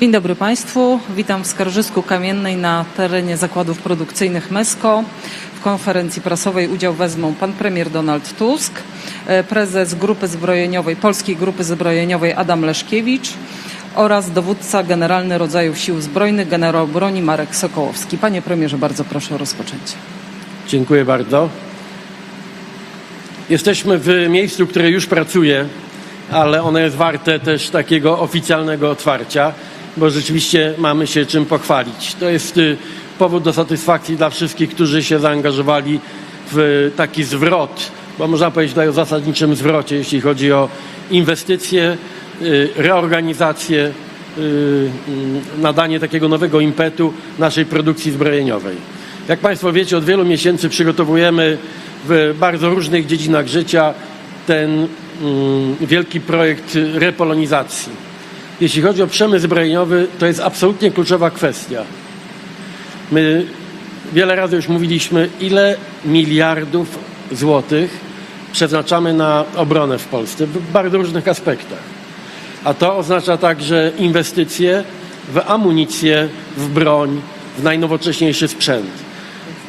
Dzień dobry Państwu. Witam w Skarżysku Kamiennej na terenie zakładów produkcyjnych MESCO. W konferencji prasowej udział wezmą pan premier Donald Tusk, e, prezes Grupy Zbrojeniowej, Polskiej Grupy Zbrojeniowej Adam Leszkiewicz oraz dowódca generalny rodzajów sił zbrojnych generał broni Marek Sokołowski. Panie premierze, bardzo proszę o rozpoczęcie. Dziękuję bardzo. Jesteśmy w miejscu, które już pracuje, ale ono jest warte też takiego oficjalnego otwarcia, bo rzeczywiście mamy się czym pochwalić. To jest y, powód do satysfakcji dla wszystkich, którzy się zaangażowali w taki zwrot, bo można powiedzieć tutaj o zasadniczym zwrocie, jeśli chodzi o inwestycje, y, reorganizację, y, y, nadanie takiego nowego impetu naszej produkcji zbrojeniowej. Jak Państwo wiecie, od wielu miesięcy przygotowujemy w bardzo różnych dziedzinach życia ten mm, wielki projekt repolonizacji. Jeśli chodzi o przemysł zbrojeniowy, to jest absolutnie kluczowa kwestia. My wiele razy już mówiliśmy, ile miliardów złotych przeznaczamy na obronę w Polsce w bardzo różnych aspektach. A to oznacza także inwestycje w amunicję, w broń, w najnowocześniejszy sprzęt.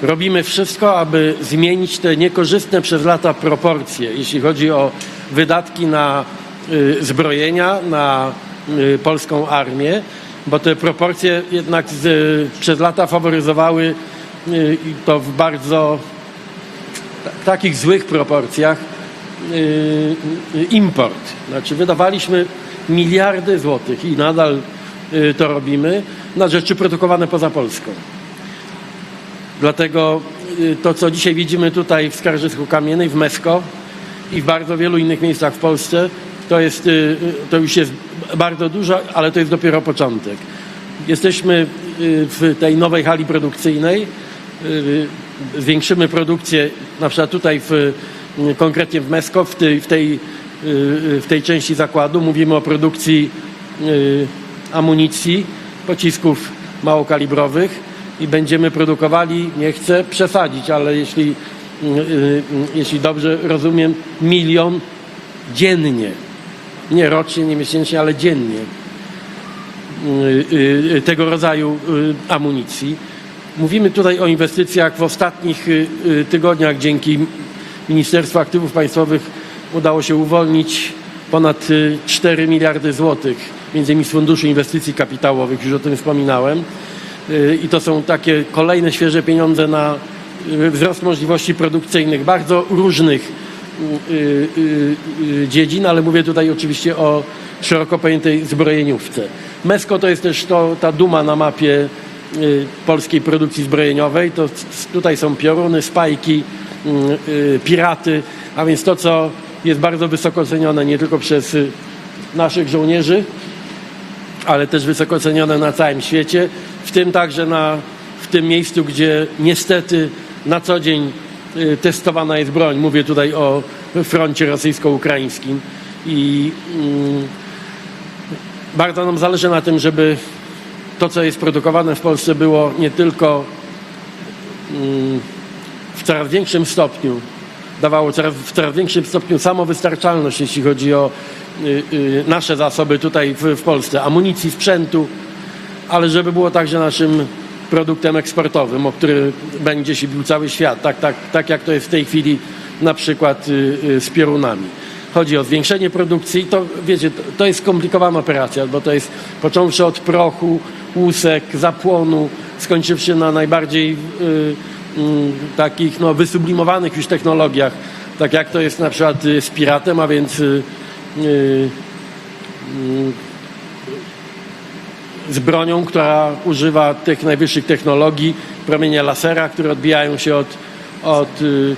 Robimy wszystko, aby zmienić te niekorzystne przez lata proporcje, jeśli chodzi o wydatki na y, zbrojenia, na polską armię, bo te proporcje jednak z, y, przez lata faworyzowały y, i to w bardzo ta- takich złych proporcjach y, y, import. Znaczy wydawaliśmy miliardy złotych i nadal y, to robimy na rzeczy produkowane poza Polską. Dlatego y, to, co dzisiaj widzimy tutaj w Skarżysku Kamiennej, w Mesko i w bardzo wielu innych miejscach w Polsce, to, jest, y, y, to już jest bardzo dużo, ale to jest dopiero początek. Jesteśmy y, w tej nowej hali produkcyjnej. Zwiększymy produkcję, na przykład tutaj w, konkretnie w Mesko, w tej, w, tej, w tej części zakładu. Mówimy o produkcji amunicji, pocisków małokalibrowych i będziemy produkowali, nie chcę przesadzić, ale jeśli, jeśli dobrze rozumiem, milion dziennie. Nie rocznie, nie miesięcznie, ale dziennie y, y, tego rodzaju y, amunicji. Mówimy tutaj o inwestycjach w ostatnich y, y, tygodniach dzięki Ministerstwu Aktywów Państwowych udało się uwolnić ponad y, 4 miliardy złotych, między innymi z Funduszu Inwestycji Kapitałowych, już o tym wspominałem. Y, I to są takie kolejne świeże pieniądze na y, wzrost możliwości produkcyjnych bardzo różnych y, y, y, dziedzin, ale mówię tutaj oczywiście o szeroko pojętej zbrojeniówce. Mesko to jest też to, ta duma na mapie y, polskiej produkcji zbrojeniowej. To tutaj są pioruny, spajki, y, y, piraty, a więc to, co jest bardzo wysoko cenione nie tylko przez y, naszych żołnierzy, ale też wysoko cenione na całym świecie, w tym także na, w tym miejscu, gdzie niestety na co dzień y, testowana jest broń. Mówię tutaj o froncie rosyjsko-ukraińskim i mm, bardzo nam zależy na tym, żeby to, co jest produkowane w Polsce było nie tylko mm, w coraz większym stopniu dawało coraz, w coraz większym stopniu samowystarczalność, jeśli chodzi o y, y, nasze zasoby tutaj w, w Polsce, amunicji, sprzętu, ale żeby było także naszym produktem eksportowym, o który będzie się bił cały świat, tak, tak, tak jak to jest w tej chwili na przykład y, y, z piorunami. Chodzi o zwiększenie produkcji. To, wiecie, to, to jest skomplikowana operacja, bo to jest począwszy od prochu, łusek, zapłonu, skończywszy na najbardziej y, mm, takich no, wysublimowanych już technologiach, tak jak to jest na przykład y, z piratem, a więc y, y, z bronią, która używa tych najwyższych technologii, promienie lasera, które odbijają się od, od y,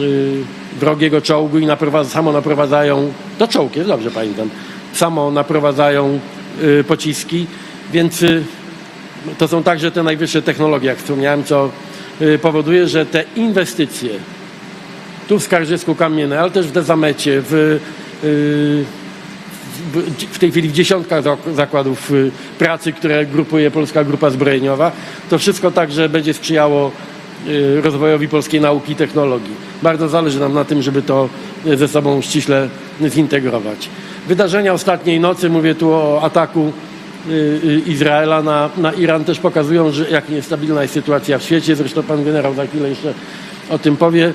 y, wrogiego czołgu i naprowadza, samo naprowadzają, to czołg jest, dobrze pamiętam, samo naprowadzają y, pociski, więc y, to są także te najwyższe technologie, jak wspomniałem, co y, powoduje, że te inwestycje tu w Skarżysku Kamiennej, ale też w Dezamecie, w, y, w, tej chwili w dziesiątkach zak- zakładów y, pracy, które grupuje Polska Grupa Zbrojeniowa. To wszystko także będzie sprzyjało y, rozwojowi polskiej nauki i technologii. Bardzo zależy nam na tym, żeby to y, ze sobą ściśle zintegrować. Wydarzenia ostatniej nocy, mówię tu o ataku Izraela na, na Iran też pokazują, że jak niestabilna jest sytuacja w świecie. Zresztą pan generał za chwilę jeszcze o tym powie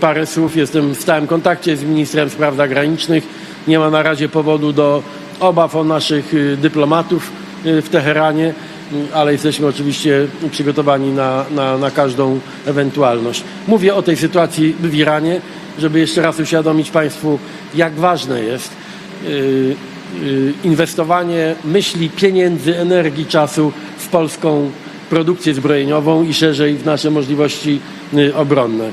parę słów. Jestem w stałym kontakcie z ministrem spraw zagranicznych. Nie ma na razie powodu do obaw o naszych y, dyplomatów y, w Teheranie, y, ale jesteśmy oczywiście przygotowani na, na, na każdą ewentualność. Mówię o tej sytuacji w Iranie, żeby jeszcze raz uświadomić Państwu, jak ważne jest inwestowanie myśli, pieniędzy, energii, czasu w polską produkcję zbrojeniową i szerzej w nasze możliwości obronne.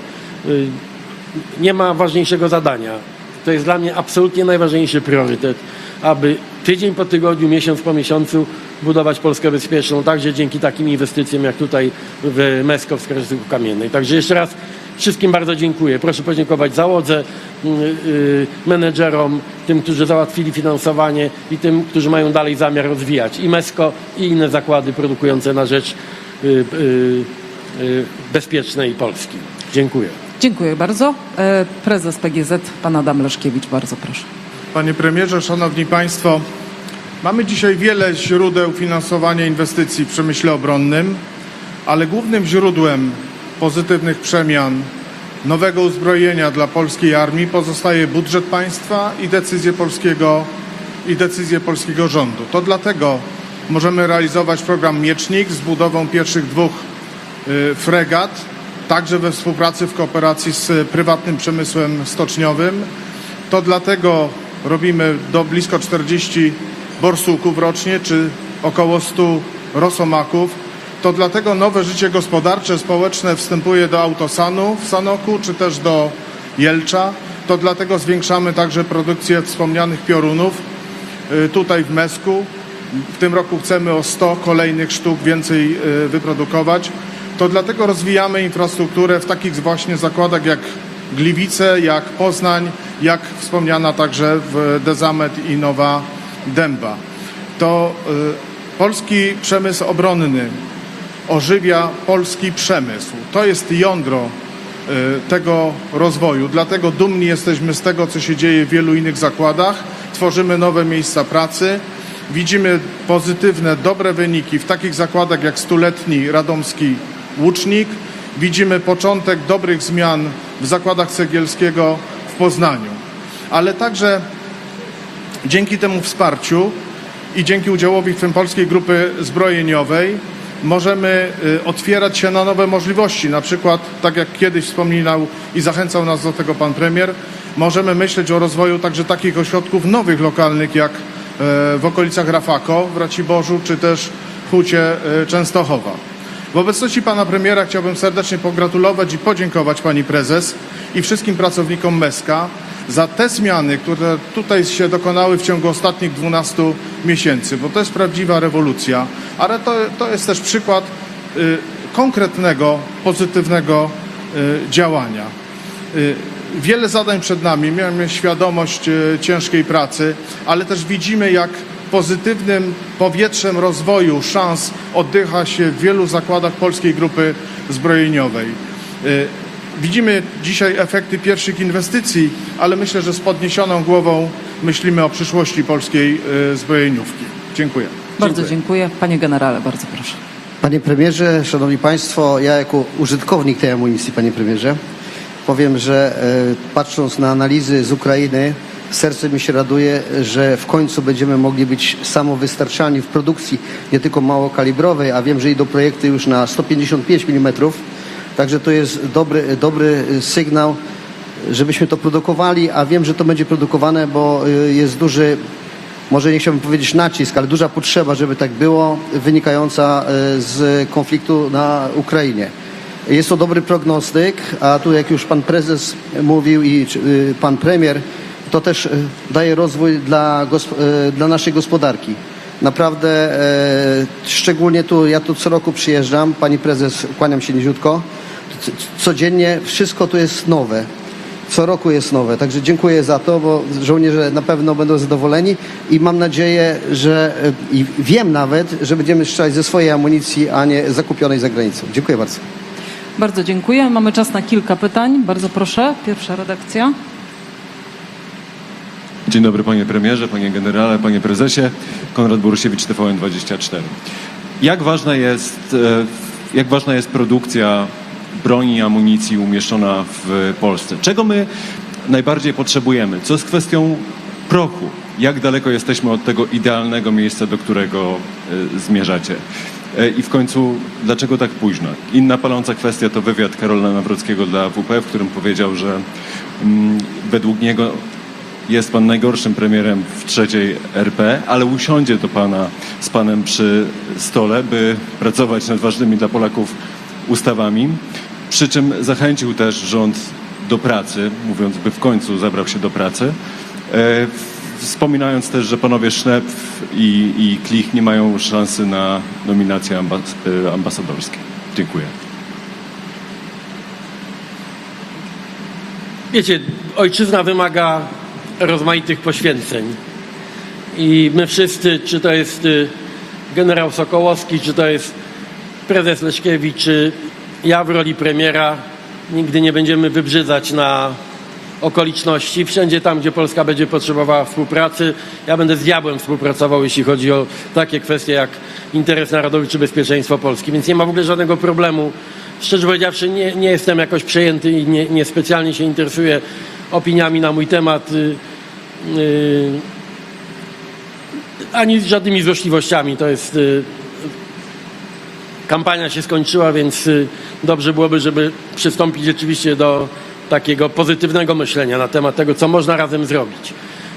Nie ma ważniejszego zadania. To jest dla mnie absolutnie najważniejszy priorytet, aby tydzień po tygodniu, miesiąc po miesiącu budować Polskę bezpieczną, także dzięki takim inwestycjom jak tutaj w Mesko w Skarżystyku Kamiennej. Także jeszcze raz wszystkim bardzo dziękuję. Proszę podziękować załodze, y, y, menedżerom, tym, którzy załatwili finansowanie i tym, którzy mają dalej zamiar rozwijać i Mesko i inne zakłady produkujące na rzecz y, y, bezpiecznej Polski. Dziękuję. Dziękuję bardzo. E, Prezes PGZ, pan Adam Leszkiewicz, bardzo proszę. Panie premierze, szanowni państwo, mamy dzisiaj wiele źródeł finansowania inwestycji w przemyśle obronnym, ale głównym źródłem pozytywnych przemian nowego uzbrojenia dla polskiej armii pozostaje budżet państwa i decyzje polskiego, i decyzje polskiego rządu. To dlatego możemy realizować program Miecznik z budową pierwszych dwóch y, fregat, także we współpracy w kooperacji z prywatnym przemysłem stoczniowym. To dlatego robimy do blisko 40 borsuków rocznie, czy około 100 rosomaków. To dlatego nowe życie gospodarcze, społeczne wstępuje do Autosanu w Sanoku, czy też do Jelcza. To dlatego zwiększamy także produkcję wspomnianych piorunów y, tutaj w Mesku. W tym roku chcemy o 100 kolejnych sztuk więcej y, wyprodukować. To dlatego rozwijamy infrastrukturę w takich właśnie zakładach jak Gliwice, jak Poznań, jak wspomniana także w Dezamet i Nowa Dęba. To y, polski przemysł obronny ożywia polski przemysł. To jest jądro y, tego rozwoju. Dlatego dumni jesteśmy z tego, co się dzieje w wielu innych zakładach. Tworzymy nowe miejsca pracy. Widzimy pozytywne, dobre wyniki w takich zakładach jak stuletni radomski łucznik. Widzimy początek dobrych zmian w zakładach Cegielskiego w Poznaniu. Ale także dzięki temu wsparciu i dzięki udziałowi w tym Polskiej Grupy Zbrojeniowej możemy y, otwierać się na nowe możliwości. Na przykład, tak jak kiedyś wspominał i zachęcał nas do tego pan premier, możemy myśleć o rozwoju także takich ośrodków nowych, lokalnych, jak e, w okolicach Rafako w Raciborzu, czy też Hucie e, Częstochowa. W obecności pana premiera chciałbym serdecznie pogratulować i podziękować pani prezes i wszystkim pracownikom MESKA za te zmiany, które tutaj się dokonały w ciągu ostatnich 12 miesięcy, bo to jest prawdziwa rewolucja, ale to, to jest też przykład y, konkretnego, pozytywnego y, działania. Y, Wiele zadań przed nami, mamy świadomość y, ciężkiej pracy, ale też widzimy, jak pozytywnym powietrzem rozwoju, szans oddycha się w wielu zakładach Polskiej Grupy Zbrojeniowej. Y, Widzimy dzisiaj efekty pierwszych inwestycji, ale myślę, że z podniesioną głową myślimy o przyszłości polskiej y, zbrojeniówki. Dziękuję. Bardzo dziękuję. Panie generale, bardzo proszę. Panie premierze, szanowni państwo, ja jako użytkownik tej amunicji, panie premierze, powiem, że e, patrząc na analizy z Ukrainy, serce mi się raduje, że w końcu będziemy mogli być samowystarczalni w produkcji nie tylko małokalibrowej, a wiem, że idą projekty już na 155 mm. Także to jest dobry, dobry sygnał, żebyśmy to produkowali, a wiem, że to będzie produkowane, bo y, jest duży może nie chciałbym powiedzieć nacisk, ale duża potrzeba, żeby tak było, wynikająca e, z konfliktu na Ukrainie. Jest to dobry prognostyk, a tu jak już pan prezes mówił i y, pan premier, to też e, daje rozwój dla, e, dla naszej gospodarki. Naprawdę, e, szczególnie tu, ja tu co roku przyjeżdżam, pani prezes, kłaniam się niziutko, codziennie wszystko tu jest nowe. Co roku jest nowe, także dziękuję za to, bo żołnierze na pewno będą zadowoleni i mam nadzieję, że i wiem nawet, że będziemy strzelać ze swojej amunicji, a nie zakupionej za granicą. Dziękuję bardzo. Bardzo dziękuję. Mamy czas na kilka pytań. Bardzo proszę. Pierwsza redakcja. Dzień dobry panie premierze, panie generale, panie prezesie. Konrad Borusiewicz, TVN24. Jak ważna jest, e, jak ważna jest produkcja broni i amunicji umieszczona w Polsce? Czego my najbardziej potrzebujemy? Co z kwestią prochu? Jak daleko jesteśmy od tego idealnego miejsca, do którego e, zmierzacie? E, I w końcu, dlaczego tak późno? Inna paląca kwestia to wywiad Karola Nawrockiego dla WP, w którym powiedział, że mm, według niego jest pan najgorszym premierem w trzeciej RP, ale usiądzie do pana z panem przy stole, by pracować nad ważnymi dla Polaków ustawami. Przy czym zachęcił też rząd do pracy, mówiąc, by w końcu zabrał się do pracy. E, Wspominając też, że panowie Sznep i, i Klich nie mają szansy na nominacje ambas e, ambasadorskie. Dziękuję. Wiecie, ojczyzna wymaga rozmaitych poświęceń. I my wszyscy, czy to jest y, generał Sokołowski, czy to jest prezes Leszkiewicz, czy ja w roli premiera, nigdy nie będziemy wybrzydzać na okoliczności. Wszędzie tam, gdzie Polska będzie potrzebowała współpracy, ja będę z diabłem współpracował, jeśli chodzi o takie kwestie jak interes narodowy czy bezpieczeństwo Polski. Więc nie ma w ogóle żadnego problemu. Szczerze powiedziawszy, nie, nie jestem jakoś przejęty i nie, nie się interesuję opiniami na mój temat. y, y, ani żadnymi złośliwościami. To jest. y, Kampania się skończyła, więc dobrze byłoby, żeby przystąpić rzeczywiście do takiego pozytywnego myślenia na temat tego, co można razem zrobić.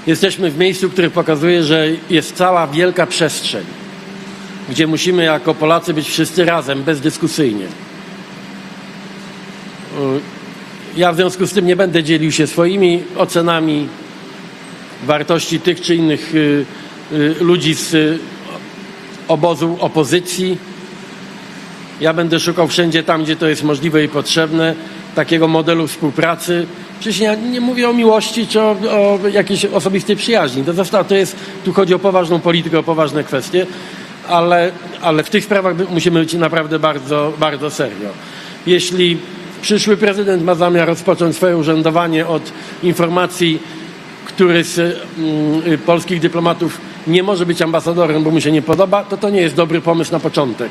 Jesteśmy w miejscu, które pokazuje, że jest cała wielka przestrzeń, gdzie musimy jako Polacy być wszyscy razem, bezdyskusyjnie. Ja w związku z tym nie będę dzielił się swoimi ocenami wartości tych czy innych y, y, ludzi z y, obozu opozycji. Ja będę szukał wszędzie tam, gdzie to jest możliwe i potrzebne, takiego modelu współpracy. Przecież ja nie mówię o miłości czy o, o jakiejś osobistej przyjaźni. To, zostało, to jest, tu chodzi o poważną politykę, o poważne kwestie, ale, ale w tych sprawach musimy być naprawdę bardzo, bardzo serio. Jeśli przyszły prezydent ma zamiar rozpocząć swoje urzędowanie od informacji, który z mm, y, polskich dyplomatów nie może być ambasadorem, bo mu się nie podoba, to to nie jest dobry pomysł na początek.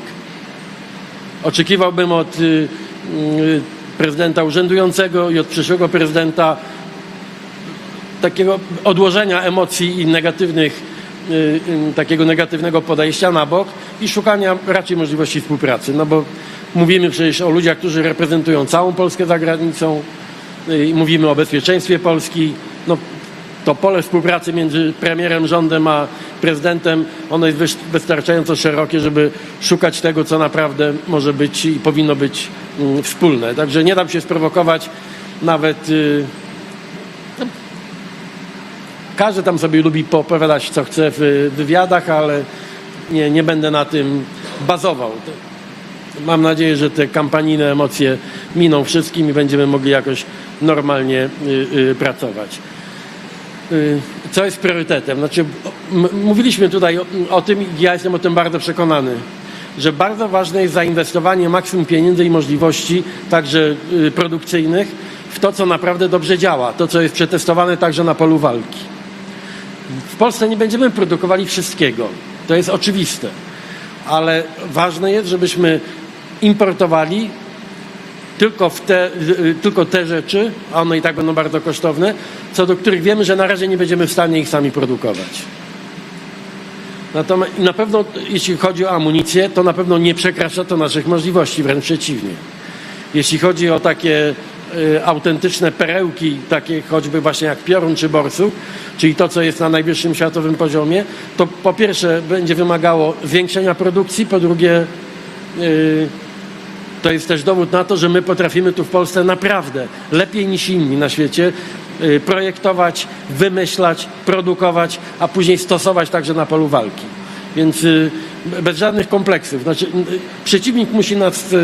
Oczekiwałbym od y, y, prezydenta urzędującego i od przyszłego prezydenta takiego odłożenia emocji i negatywnych, takiego negatywnego podejścia na bok i szukania raczej możliwości współpracy. No bo mówimy przecież o ludziach, którzy reprezentują całą Polskę za granicą y, mówimy o bezpieczeństwie Polski. No, to pole współpracy między premierem, rządem a prezydentem, ono jest wystarczająco szerokie, żeby szukać tego, co naprawdę może być i powinno być mm, wspólne. Także nie dam się sprowokować nawet. y, każdy tam sobie lubi poopowiadać, co chce w wywiadach, ale nie, nie będę na tym bazował. Mam nadzieję, że te kampanijne emocje miną wszystkim i będziemy mogli jakoś normalnie y, y, pracować. Y, Co jest priorytetem? Znaczy, mówiliśmy tutaj o, o tym i ja jestem o tym bardzo przekonany, że bardzo ważne jest zainwestowanie maksimum pieniędzy i możliwości, także produkcyjnych, w to, co naprawdę dobrze działa, to, co jest przetestowane także na polu walki. W Polsce nie będziemy produkowali wszystkiego, to jest oczywiste, ale ważne jest, żebyśmy importowali tylko, w te, y, tylko te rzeczy, a one i tak będą bardzo kosztowne, co do których wiemy, że na razie nie będziemy w stanie ich sami produkować. Natomiast na pewno, jeśli chodzi o amunicję, to na pewno nie przekracza to naszych możliwości, wręcz przeciwnie. Jeśli chodzi o takie y, autentyczne perełki, takie choćby właśnie jak piorun czy borsuk, czyli to, co jest na najwyższym światowym poziomie, to po pierwsze będzie wymagało zwiększenia produkcji, po drugie y, to jest też dowód na to, że my potrafimy tu w Polsce naprawdę lepiej niż inni na świecie y, projektować, wymyślać, produkować, a później stosować także na polu walki. Więc y, bez żadnych kompleksów. Znaczy, y, przeciwnik musi nas,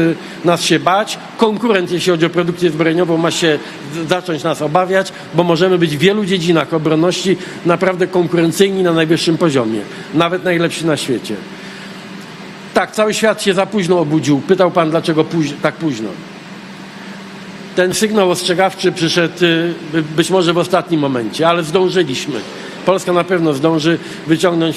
nas się bać, konkurent, jeśli chodzi o produkcję zbrojeniową, ma się zacząć nas obawiać, bo możemy być w wielu dziedzinach obronności naprawdę konkurencyjni na najwyższym poziomie, nawet najlepsi na świecie. Tak, cały świat się za późno obudził. Pytał pan, dlaczego póź- tak późno. Ten sygnał ostrzegawczy przyszedł y, by- być może w ostatnim momencie, ale zdążyliśmy. Polska na pewno zdąży wyciągnąć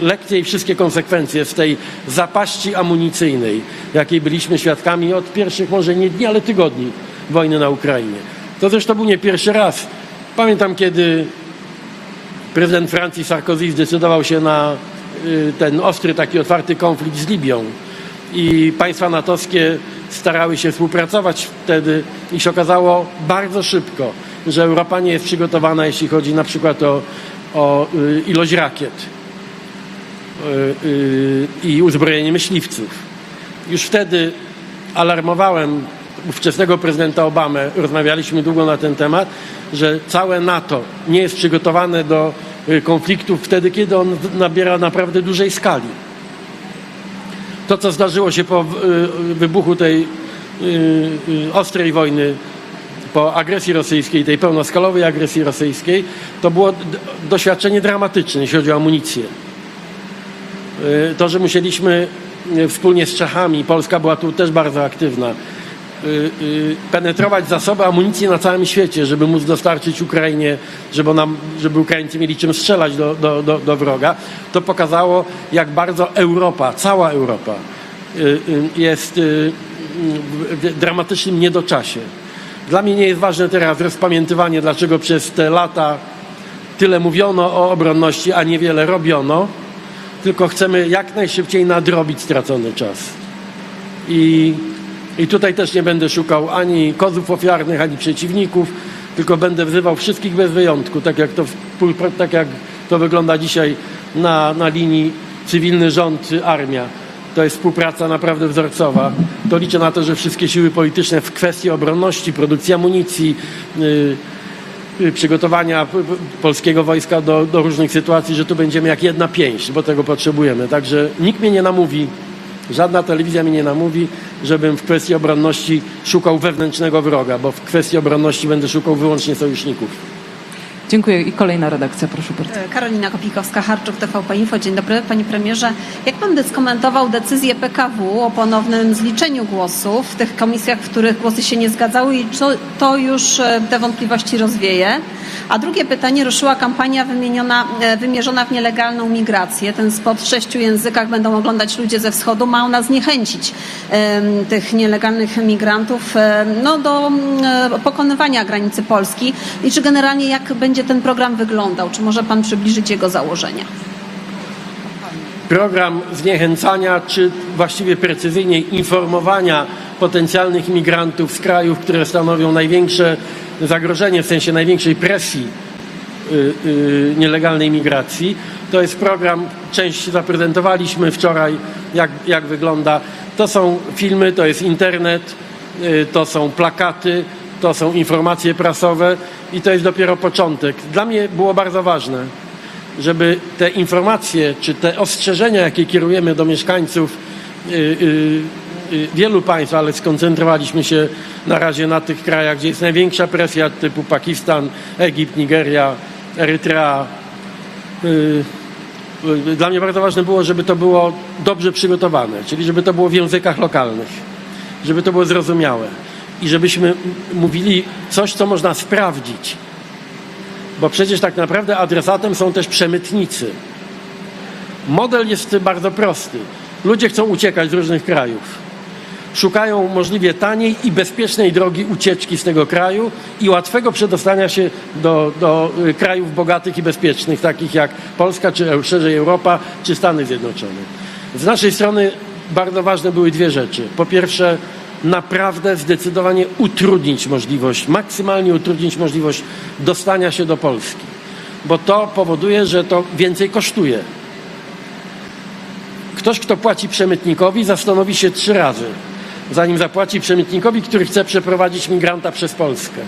y, lekcje i wszystkie konsekwencje z tej zapaści amunicyjnej, jakiej byliśmy świadkami od pierwszych może nie dni, ale tygodni wojny na Ukrainie. To zresztą był nie pierwszy raz. Pamiętam, kiedy prezydent Francji Sarkozy zdecydował się na ten ostry, taki otwarty konflikt z Libią. I państwa natowskie starały się współpracować wtedy i się okazało bardzo szybko, że Europa nie jest przygotowana, jeśli chodzi na przykład o, o y, ilość rakiet y, y, i uzbrojenie myśliwców. Już wtedy alarmowałem ówczesnego prezydenta Obamę, rozmawialiśmy długo na ten temat, że całe NATO nie jest przygotowane do y, konfliktów wtedy, kiedy on nabiera naprawdę dużej skali. To, co zdarzyło się po y, wybuchu tej y, y, ostrej wojny, po agresji rosyjskiej, tej pełnoskalowej agresji rosyjskiej, to było doświadczenie dramatyczne, jeśli chodzi o amunicję. Y, To, że musieliśmy y, wspólnie z Czechami, Polska była tu też bardzo aktywna, y, y, penetrować zasoby amunicji na całym świecie, żeby móc dostarczyć Ukrainie, żeby, nam, żeby Ukraińcy mieli czym strzelać do, do, do, do wroga, to pokazało, jak bardzo Europa, cała Europa y, y, jest y, y, w dramatycznym niedoczasie. Dla mnie nie jest ważne teraz rozpamiętywanie, dlaczego przez te lata tyle mówiono o obronności, a niewiele robiono, tylko chcemy jak najszybciej nadrobić stracony czas. I, I tutaj też nie będę szukał ani kozów ofiarnych, ani przeciwników, tylko będę wzywał wszystkich bez wyjątku, tak jak to, tak jak to wygląda dzisiaj na, na linii cywilny rząd, armia. To jest współpraca naprawdę wzorcowa. To liczę na to, że wszystkie siły polityczne w kwestii obronności, produkcji amunicji, yy, y, przygotowania polskiego wojska do, do różnych sytuacji, że tu będziemy jak jedna pięść, bo tego potrzebujemy. Także nikt mnie nie namówi, żadna telewizja mnie nie namówi, żebym w kwestii obronności szukał wewnętrznego wroga, bo w kwestii obronności będę szukał wyłącznie sojuszników. Dziękuję. I kolejna redakcja, proszę bardzo. Karolina Kopikowska-Harczuk, TVP Info. Dzień dobry, panie premierze. Jak pan by skomentował decyzję PKW o ponownym zliczeniu głosów w tych komisjach, w których głosy się nie zgadzały i czy to już e, te wątpliwości rozwieje? A drugie pytanie, ruszyła kampania e, wymierzona w nielegalną migrację. Ten spot w sześciu językach będą oglądać ludzie ze wschodu. Ma ona zniechęcić tych nielegalnych migrantów no, do mm, e, pokonywania granicy Polski. I czy generalnie jak będzie ten program wyglądał? Czy może pan przybliżyć jego założenia? program zniechęcania, czy właściwie precyzyjniej informowania potencjalnych imigrantów z krajów, które stanowią największe zagrożenie, w sensie największej presji y, y, nielegalnej migracji. To jest program, część zaprezentowaliśmy wczoraj, jak, jak wygląda. To są filmy, to jest internet, y, to są plakaty, to są informacje prasowe i to jest dopiero początek. Dla mnie było bardzo ważne, żeby te informacje czy te ostrzeżenia, jakie kierujemy do mieszkańców y, y, y, wielu państw, ale skoncentrowaliśmy się na razie na tych krajach, gdzie jest największa presja typu Pakistan, Egipt, Nigeria, Erytrea. Y, y, Dla mnie bardzo ważne było, żeby to było dobrze przygotowane, czyli żeby to było w językach lokalnych, żeby to było zrozumiałe i żebyśmy mówili coś, co można sprawdzić. Bo przecież tak naprawdę adresatem są też przemytnicy. Model jest bardzo prosty. Ludzie chcą uciekać z różnych krajów. Szukają możliwie taniej i bezpiecznej drogi ucieczki z tego kraju i łatwego przedostania się do, do y, krajów bogatych i bezpiecznych, takich jak Polska, czy szerzej Europa, czy Stany Zjednoczone. Z naszej strony bardzo ważne były dwie rzeczy. Po pierwsze, naprawdę zdecydowanie utrudnić możliwość, maksymalnie utrudnić możliwość dostania się do Polski, bo to powoduje, że to więcej kosztuje. Ktoś, kto płaci przemytnikowi, zastanowi się trzy razy, zanim zapłaci przemytnikowi, który chce przeprowadzić migranta przez Polskę.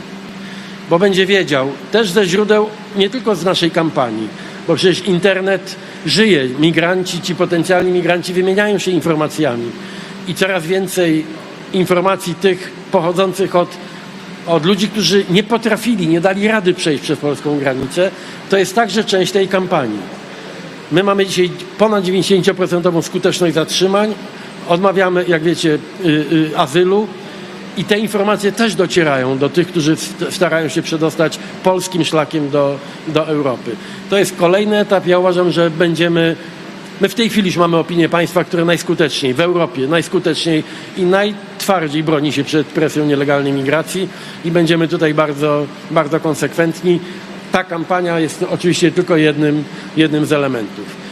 Bo będzie wiedział też ze źródeł, nie tylko z naszej kampanii, bo przecież internet żyje, migranci, ci potencjalni migranci wymieniają się informacjami i coraz więcej informacji tych pochodzących od, od ludzi, którzy nie potrafili, nie dali rady przejść przez polską granicę, to jest także część tej kampanii. My mamy dzisiaj ponad 90% skuteczność zatrzymań. Odmawiamy, jak wiecie, y, y, azylu I te informacje też docierają do tych, którzy st- starają się przedostać polskim szlakiem do, do Europy. To jest kolejny etap. Ja uważam, że będziemy. My w tej chwili już mamy opinię państwa, które najskuteczniej w Europie, najskuteczniej i najtwardziej broni się przed presją nielegalnej migracji i będziemy tutaj bardzo, bardzo konsekwentni. Ta kampania jest oczywiście tylko jednym, jednym z elementów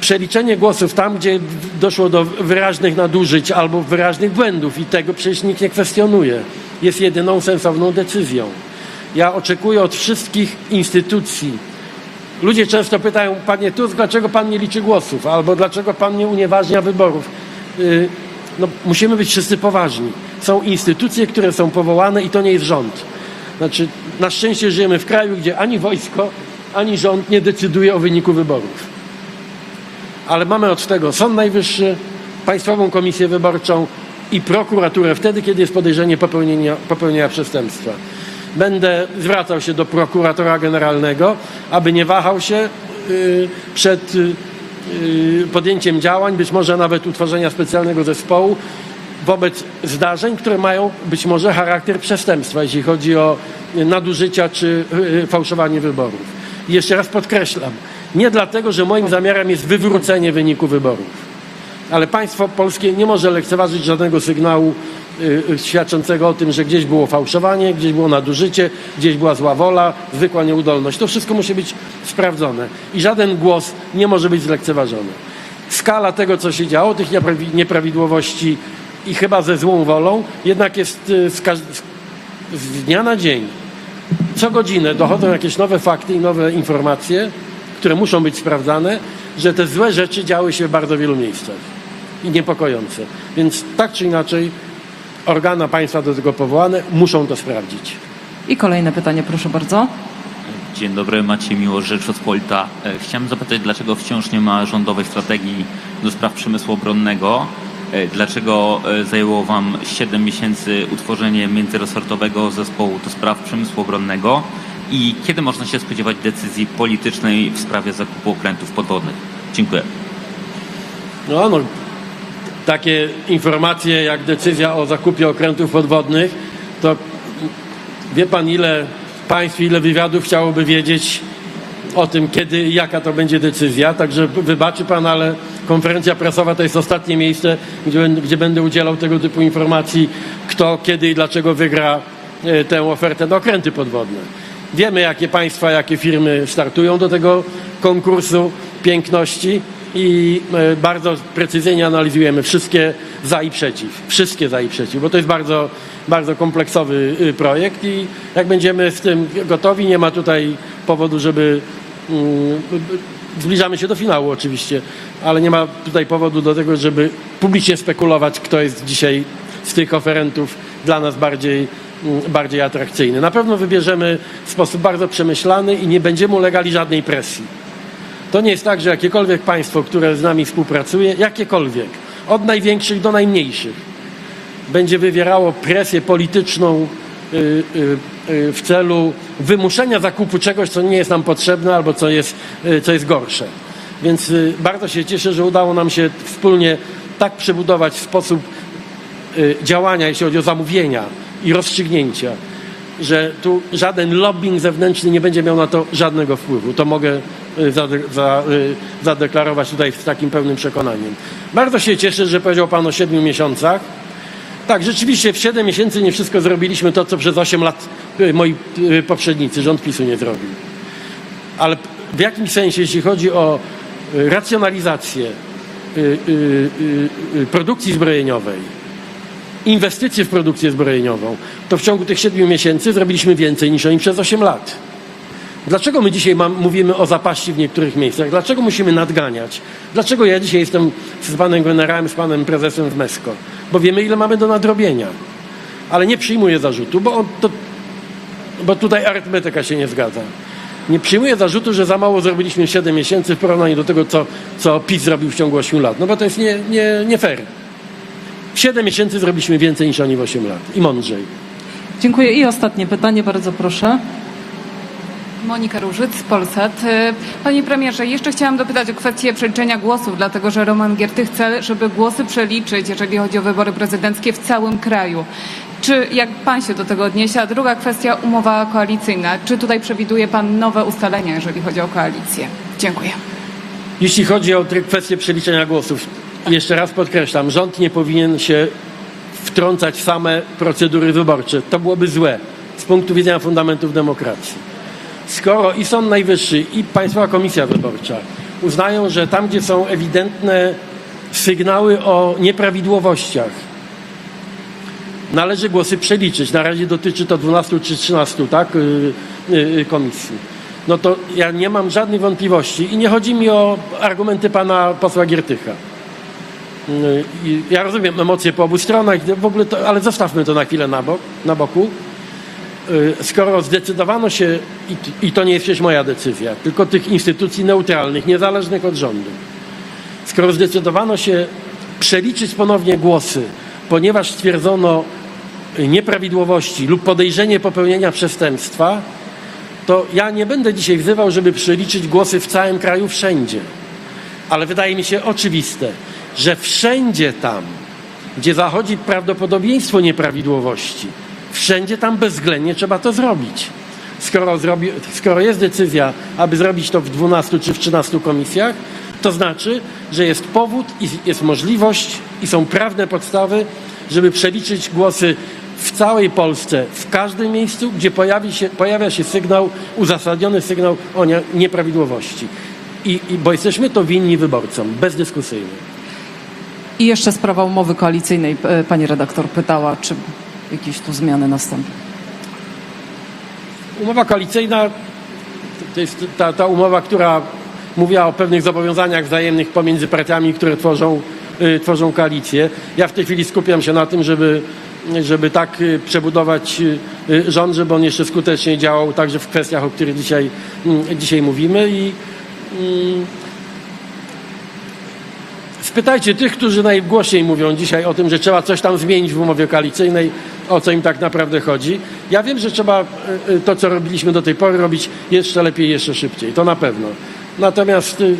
przeliczenie głosów tam, gdzie doszło do wyraźnych nadużyć albo wyraźnych błędów i tego przecież nikt nie kwestionuje, jest jedyną sensowną decyzją. Ja oczekuję od wszystkich instytucji. Ludzie często pytają, panie Tusk, dlaczego pan nie liczy głosów? Albo dlaczego pan nie unieważnia wyborów? Yy, no, musimy być wszyscy poważni. Są instytucje, które są powołane i to nie jest rząd. Znaczy, na szczęście żyjemy w kraju, gdzie ani wojsko, ani rząd nie decyduje o wyniku wyborów ale mamy od tego Sąd Najwyższy, Państwową Komisję Wyborczą i prokuraturę wtedy, kiedy jest podejrzenie popełnienia, popełnienia przestępstwa. Będę zwracał się do prokuratora generalnego, aby nie wahał się y, przed y, y, podjęciem działań, być może nawet utworzenia specjalnego zespołu wobec zdarzeń, które mają być może charakter przestępstwa, jeśli chodzi o nadużycia czy y, fałszowanie wyborów. I jeszcze raz podkreślam, nie dlatego, że moim zamiarem jest wywrócenie wyniku wyborów, ale państwo polskie nie może lekceważyć żadnego sygnału y, y, świadczącego o tym, że gdzieś było fałszowanie, gdzieś było nadużycie, gdzieś była zła wola, zwykła nieudolność. To wszystko musi być sprawdzone i żaden głos nie może być zlekceważony. Skala tego, co się działo, tych nieprawi- nieprawidłowości i chyba ze złą wolą, jednak jest y, z- z dnia na dzień co godzinę dochodzą jakieś nowe fakty i nowe informacje, które muszą być sprawdzane, że te złe rzeczy działy się w bardzo wielu miejscach i niepokojące. Więc tak czy inaczej organa państwa do tego powołane muszą to sprawdzić. I kolejne pytanie, proszę bardzo. Dzień dobry, Maciej Miłosz, Rzeczpospolita. E, Chciałem zapytać, dlaczego wciąż nie ma rządowej strategii do spraw przemysłu obronnego? E, Dlaczego e, zajęło Wam 7 miesięcy utworzenie międzyresortowego zespołu do spraw przemysłu obronnego? I kiedy można się spodziewać decyzji politycznej w sprawie zakupu okrętów podwodnych? Dziękuję. No, no, takie informacje jak decyzja o zakupie okrętów podwodnych, to wie pan ile państw, ile wywiadów chciałoby wiedzieć o tym, kiedy i jaka to będzie decyzja. Także wybaczy pan, ale konferencja prasowa to jest ostatnie miejsce, gdzie, gdzie będę udzielał tego typu informacji, kto, kiedy i dlaczego wygra e, tę ofertę na okręty podwodne. Wiemy, jakie państwa, jakie firmy startują do tego konkursu piękności i e, bardzo precyzyjnie analizujemy wszystkie za i przeciw. Wszystkie za i przeciw, bo to jest bardzo, bardzo kompleksowy y, projekt i jak będziemy z tym gotowi, nie ma tutaj powodu, żeby mm, zbliżamy się do finału oczywiście, ale nie ma tutaj powodu do tego, żeby publicznie spekulować, kto jest dzisiaj z tych oferentów dla nas bardziej, mm, bardziej atrakcyjny. Na pewno wybierzemy w sposób bardzo przemyślany i nie będziemy ulegali żadnej presji. To nie jest tak, że jakiekolwiek państwo, które z nami współpracuje, jakiekolwiek, od największych do najmniejszych, będzie wywierało presję polityczną y, y, y, w celu wymuszenia zakupu czegoś, co nie jest nam potrzebne albo co jest, co jest gorsze. Więc bardzo się cieszę, że udało nam się wspólnie tak przebudować sposób działania, jeśli chodzi o zamówienia i rozstrzygnięcia, że tu żaden lobbying zewnętrzny nie będzie miał na to żadnego wpływu. To mogę y, y, zadeklarować tutaj z takim pełnym przekonaniem. Bardzo się cieszę, że powiedział Pan o siedmiu miesiącach. Tak, rzeczywiście w 7 miesięcy nie wszystko zrobiliśmy to, co przez 8 lat y, moi poprzednicy, rząd PiSu nie zrobił. Ale w jakimś sensie, jeśli chodzi o racjonalizację produkcji zbrojeniowej, inwestycje w produkcję zbrojeniową, to w ciągu tych 7 miesięcy zrobiliśmy więcej niż oni przez 8 lat. Dlaczego my dzisiaj mam, mówimy o zapaści w niektórych miejscach? Dlaczego musimy nadganiać? Dlaczego ja dzisiaj jestem z panem generałem, z panem prezesem w MESCO? Bo wiemy, ile mamy do nadrobienia. Ale nie przyjmuję zarzutu, bo, to, bo tutaj arytmetyka się nie zgadza. Nie przyjmuję zarzutu, że za mało zrobiliśmy 7 miesięcy w porównaniu do tego, co, co PiS zrobił w ciągu 8 lat. No bo to jest nie, nie, nie fair. W 7 miesięcy zrobiliśmy więcej niż oni w 8 lat. I mądrzej. Dziękuję. I ostatnie pytanie, bardzo proszę. Monika Różyc, Polsat. E, Panie premierze, jeszcze chciałam dopytać o kwestię przeliczenia głosów, dlatego że Roman Gierty chce, żeby głosy przeliczyć, jeżeli chodzi o wybory prezydenckie w całym kraju. Czy jak pan się do tego odniesie? A druga kwestia, umowa koalicyjna. Czy tutaj przewiduje pan nowe ustalenia, jeżeli chodzi o koalicję? Dziękuję. Jeśli chodzi o kwestię przeliczenia głosów, jeszcze raz podkreślam, rząd nie powinien się wtrącać w same procedury wyborcze. To byłoby złe z punktu widzenia fundamentów demokracji. Skoro i Sąd Najwyższy, i Państwowa Komisja Wyborcza uznają, że tam, gdzie są ewidentne sygnały o nieprawidłowościach, należy głosy przeliczyć. Na razie dotyczy to 12 czy 13 tak, y, y, y, komisji. No to ja nie mam żadnych wątpliwości i nie chodzi mi o argumenty pana posła Giertycha. Ja rozumiem emocje po obu stronach, w ogóle to, ale zostawmy to na chwilę na, bok, na boku. Y, Skoro zdecydowano się, i i to nie jest przecież moja decyzja, tylko tych instytucji neutralnych, niezależnych od rządu, skoro zdecydowano się przeliczyć ponownie głosy, ponieważ stwierdzono nieprawidłowości lub podejrzenie popełnienia przestępstwa, to ja nie będę dzisiaj wzywał, żeby przeliczyć głosy w całym kraju wszędzie. Ale wydaje mi się oczywiste, że wszędzie tam, gdzie zachodzi prawdopodobieństwo nieprawidłowości, wszędzie tam bezwzględnie trzeba to zrobić. Skoro, zrobi, skoro jest decyzja, aby zrobić to w 12 czy w 13 komisjach, to znaczy, że jest powód i jest możliwość i są prawne podstawy, żeby przeliczyć głosy w całej Polsce, w każdym miejscu, gdzie pojawi się, pojawia się sygnał, uzasadniony sygnał o nie, nieprawidłowości. I, I bo jesteśmy to winni wyborcom, bezdyskusyjnie. I jeszcze sprawa umowy koalicyjnej. E, Pani redaktor pytała, czy jakieś tu zmiany nastąpią. Umowa koalicyjna to jest ta, ta umowa, która mówiła o pewnych zobowiązaniach wzajemnych pomiędzy partiami, które tworzą, y, tworzą koalicję. Ja w tej chwili skupiam się na tym, żeby, żeby tak y, przebudować y, rząd, żeby on jeszcze skutecznie działał także w kwestiach, o których dzisiaj, mm, dzisiaj mówimy i mm, Spytajcie tych, którzy najgłośniej mówią dzisiaj o tym, że trzeba coś tam zmienić w umowie koalicyjnej, o co im tak naprawdę chodzi. Ja wiem, że trzeba y, y, to, co robiliśmy do tej pory, robić jeszcze lepiej, jeszcze szybciej. To na pewno. Natomiast y,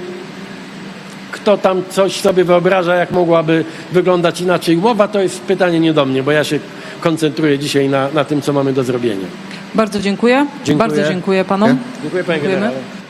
kto tam coś sobie wyobraża, jak mogłaby wyglądać inaczej umowa, to jest pytanie nie do mnie, bo ja się koncentruję dzisiaj na, na tym, co mamy do zrobienia. Bardzo dziękuję. Dziękuję. Bardzo dziękuję panom. Dziękuję panie Dziękujemy. generale.